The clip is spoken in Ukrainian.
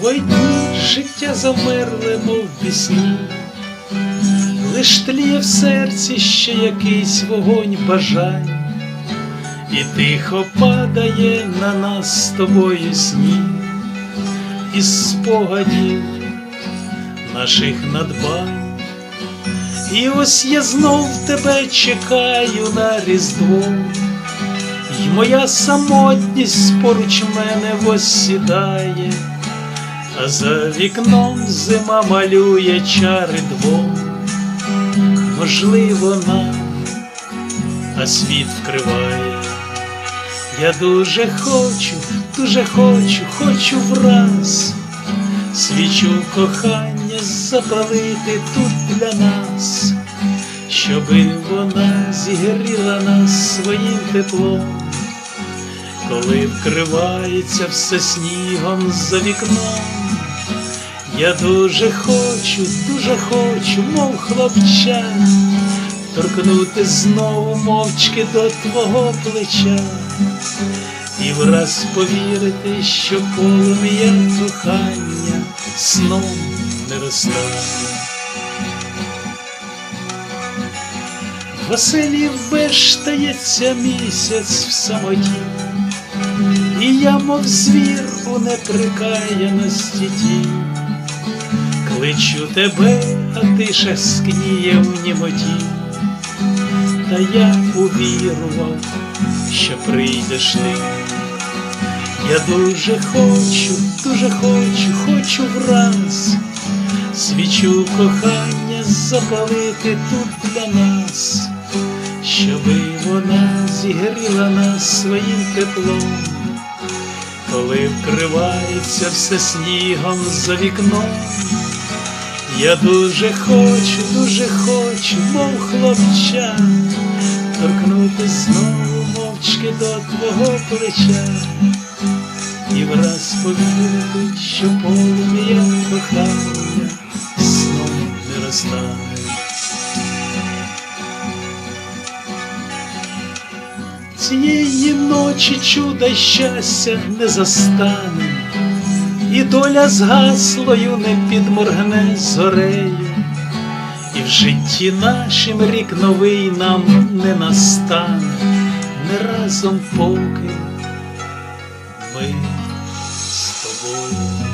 Войні життя замерле, мов пісні, лиш тліє в серці ще якийсь вогонь бажань, і тихо падає на нас з тобою сніг. Із спогадів наших надбань. І ось я знов тебе чекаю на Різдво, І моя самотність поруч мене восідає, за вікном зима малює чари двох, можливо, нам, а світ вкриває. Я дуже хочу, дуже хочу, хочу враз свічу кохання запалити тут для нас, щоби вона зігріла нас своїм теплом, коли вкривається все снігом за вікном. Я дуже хочу, дуже хочу, мов хлопча, торкнути знову мовчки до твого плеча і враз повірити, що полум'я кохання сном не розтане. В оселі вештається місяць в самоті, і я, мов звір у неприкаяності ті. Кличу тебе, а тиша скніє в німоті, та я увірував, що прийдеш ти. Я дуже хочу, дуже хочу, хочу враз свічу кохання запалити тут для нас, щоби вона зігріла нас своїм теплом, коли вкривається все снігом за вікном. Я дуже хочу, дуже хочу, мов хлопча, торкнути знову мовчки до твого плеча і враз повірити, що полум'я кохання знов не розтане. Цієї ночі чуда щастя не застане, і доля згаслою не підморгне зорею, і в житті нашим рік новий нам не настане не разом поки ми з тобою.